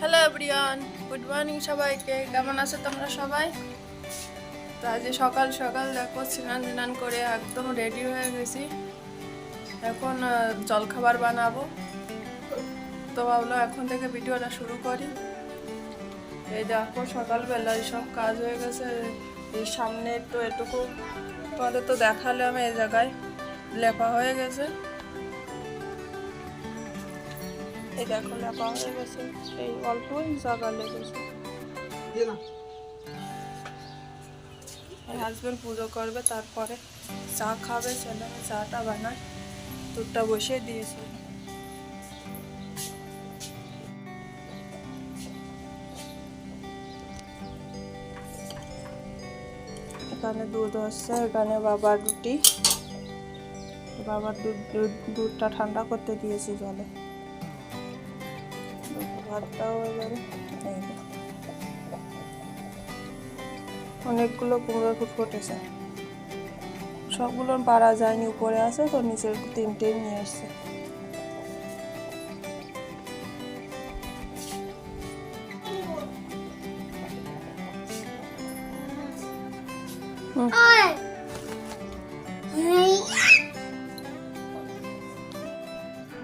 Hello everyone good morning সবাইকে। কেমন আছো তোমরা সবাই? তো আজকে সকাল সকাল দেখো, স্নান স্নান করে একদম রেডি হয়ে গেছি। এখন জলখাবার বানাবো। তো ভাবলো এখন থেকে ভিডিওটা শুরু করি। এই দেখো, সকালবেলা সব কাজ হয়ে গেছে। এই সামনে একটু এটুকু তোমাদের তো দেখালাম এই জায়গায়। লেপা হয়ে গেছে। এই দেখো লেপা হয়ে গেছে। এই অল্প জায়গা লেগেছে হাজবেন্ড পুজো করবে তারপরে চা খাবে ছেলে আমি চাটা বানাই দুধটা বসিয়ে দিয়েছি। এখানে দুধ হচ্ছে এখানে বাবার রুটি। বাবার দুধ দুধ দুধটা ঠান্ডা করতে দিয়েছি জলে। অনেকগুলো কুমড়ো ফুট ফুটেছে। সবগুলো পারা যায়নি উপরে আছে তো নিচের তিনটে নিয়ে এসছে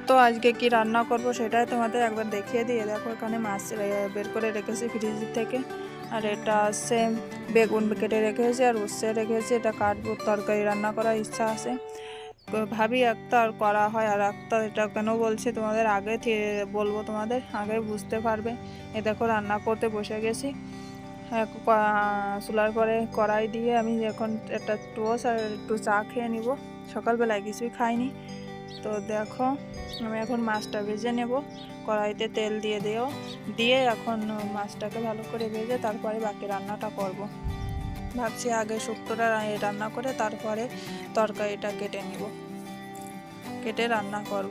তো আজকে কি রান্না করব সেটাই তোমাদের একবার দেখিয়ে দিয়ে দেখো। এখানে মাছ বের করে রেখেছি ফ্রিজ থেকে। আর এটা সেম বেগুন কেটে রেখেছি, আর উচ্ছে রেখেছি। এটা কাটবো, তরকারি রান্না করার ইচ্ছা আছে। ভাবি একটা আর করা হয়, আর একটা এটা কেন বলছি তোমাদের আগে বলব তোমাদের, আগে বুঝতে পারবে। এ দেখো রান্না করতে বসে গেছি। চুলার পরে কড়াই দিয়ে আমি এখন একটা টোস আর একটু চা খেয়ে নিব। সকালবেলায় কিছুই খাইনি। তো দেখো, আমি এখন মাছটা ভেজে নেব। কড়াইতে তেল দিয়ে দিও। দিয়ে এখন মাছটাকে ভালো করে ভেজে তারপরে বাকি রান্নাটা করব। ভাবছি আগে শুক্তোটা রান্না করে তারপরে তরকারিটা কেটে নিব। কেটে রান্না করব।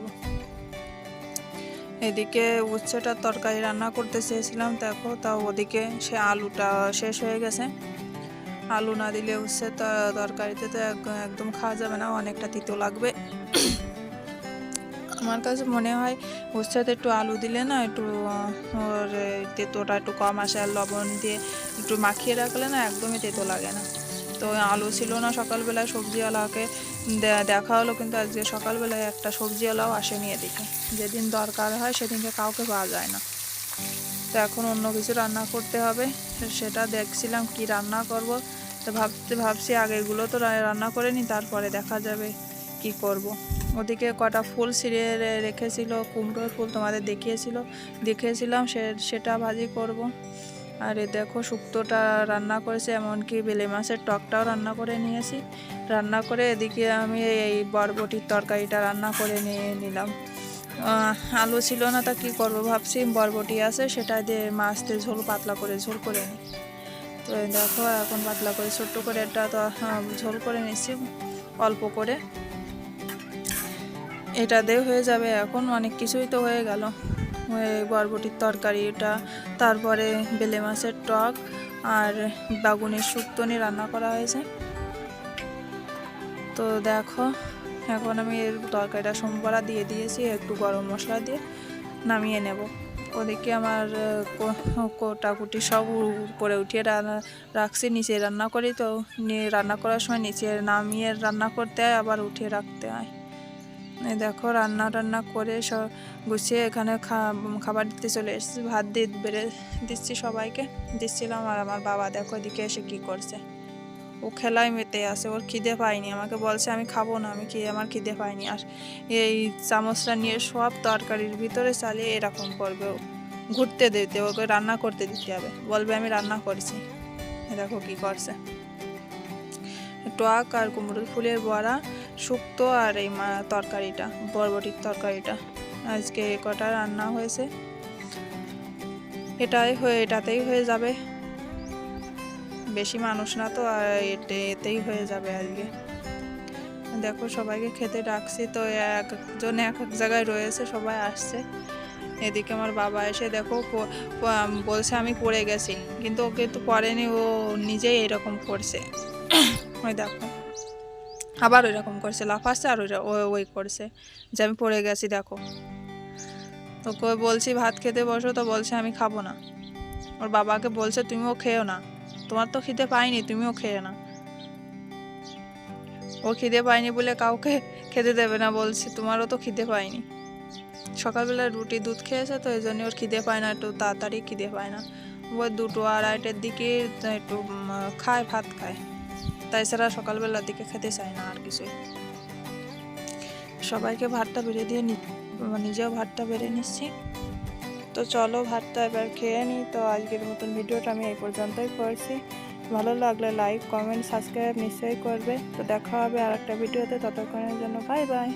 এদিকে উচ্ছেটার তরকারি রান্না করতে চেয়েছিলাম, দেখো তাও ওদিকে সে আলুটা শেষ হয়ে গেছে। আলু না দিলে উচ্ছে তরকারিতে তো এক- একদম খাওয়া যাবে না, অনেকটা তিতো লাগবে। আমার কাছে মনে হয় উচ্ছেতে একটু আলু দিলে না একটু ওর তেঁতোটা একটু কম আসে আর লবণ দিয়ে একটু মাখিয়ে রাখলে না একদমই তেঁতো লাগে না। তো আলু ছিল না সকালবেলায় সবজিওয়ালাকে দেখা হলো কিন্তু আজকে সকালবেলায় একটা সবজিওয়ালাও আসেনি এদিকে। যেদিন দরকার হয় সেদিনকে কাউকে পাওয়া যায় না। তো এখন অন্য কিছু রান্না করতে হবে, সেটা দেখছিলাম কি রান্না করব। তো ভাবতে, ভাবছি আগেগুলো তো রান্না করে নি, তারপরে দেখা যাবে। কি করব। ওদিকে কটা ফুল ছিঁড়ে রেখেছিল, কুমড়োর ফুল তোমাদের দেখিয়েছিল। দেখিয়েছিলাম, সে, সেটা ভাজি করব। আর এ দেখো, শুক্তোটা রান্না করেছে, এমনকি বেলে মাছের টকটাও রান্না করে নিয়েছি। রান্না করে এদিকে আমি এই বরবটির তরকারিটা রান্না করে নিয়ে নিলাম। আলু ছিল না, তা কী করব ভাবছি, বরবটি আছে, সেটা দিয়ে মাছ দিয়ে ঝোল, পাতলা করে ঝোল করে নিই। তো দেখো, এখন পাতলা করে ছোট্ট করে একটা ঝোল করে নিচ্ছি, অল্প করে। এটা দিয়ে হয়ে যাবে। এখন অনেক কিছুই তো হয়ে গেল। বরবটির তরকারি তরকারিটা তারপরে বেলে মাছের টক আর বাগুনের শুক্তনি রান্না করা হয়েছে। তো দেখো, এখন আমি এর তরকারিটা সোমবারা দিয়ে দিয়েছি, একটু গরম মশলা দিয়ে নামিয়ে নেব। ওদিকে আমার কোটাকুটি সব উপরে উঠিয়ে রান্না রাখছি, নিচে রান্না করি। তো নিয়ে রান্না করার সময় নিচে নামিয়ে রান্না করতে হয়, আবার উঠিয়ে রাখতে হয়। দেখো রান্না টান্না করে সব গুছিয়ে এখানে খাবার দিতে চলে এসেছি। ভাত দিয়ে বেড়ে দিচ্ছি সবাইকে। দিচ্ছিলাম আর আমার বাবা দেখো এদিকে এসে কি করছে। ও খেলায় মেতে আছে, ওর খিদে পায়নি। আমাকে বলছে, আমি খাব না, আমি কি আমার খিদে পাইনি আর এই চামচটা নিয়ে সব তরকারির ভিতরে চালিয়ে এরকম করবে ও। ঘুরতে দিতে, ওকে রান্না করতে দিতে হবে। বলবে, আমি রান্না করছি। দেখো কি করছে। টক আর কুমড়োর ফুলের বড়া শুক্তো আর এই তরকারিটা, বরবটির তরকারিটা। আজকে কটা রান্না হয়েছে? এটাই হয়ে, এটাতেই হয়ে যাবে। বেশি মানুষ না তো, আর এতে এতেই হয়ে যাবে আজকে। দেখো, সবাইকে খেতে ডাকছি, তো এক একজন এক এক জায়গায় রয়েছে, সবাই আসছে। এদিকে আমার বাবা এসে দেখো বলছে আমি পড়ে গেছি, কিন্তু ওকে তো পড়েনি, ও নিজেই এরকম করছে ওই দেখো। আবার ওই রকম করছে, লাফাচ্ছে আর ওই ওই করছে। যে আমি পড়ে গেছি, দেখো। ওকে বলছি, ভাত খেতে বসো, তো বলছে, আমি খাব না। ওর বাবাকে বলছে, তুমিও খেও না। তোমার তো খিদে পাইনি, তুমিও খেয়ে না ও খিদে পায়নি বলে কাউকে খেতে দেবে না, বলছে, তোমারও তো খিদে পায়নি সকালবেলা রুটি, দুধ খেয়েছে, তো এই জন্য ওর খিদে পায় না, একটু তাড়াতাড়ি খিদে পায় না। ওই দুটো আড়াইটের দিকে একটু খায়, ভাত খায়। তাছাড়া সকালবেলার দিকে খেতে চায় না আর কিছুই। সবাইকে ভাতটা বেড়ে দিয়ে নি- নিজেও ভাতটা বেড়ে নিচ্ছি। তো চলো ভাতটা এবার খেয়ে নিই তো আজকের মতন ভিডিওটা আমি এই পর্যন্তই করছি। ভালো লাগলে লাইক কমেন্ট সাবস্ক্রাইব নিশ্চয়ই করবে। তো দেখা হবে আর একটা ভিডিওতে। ততক্ষণের জন্য বাই বাই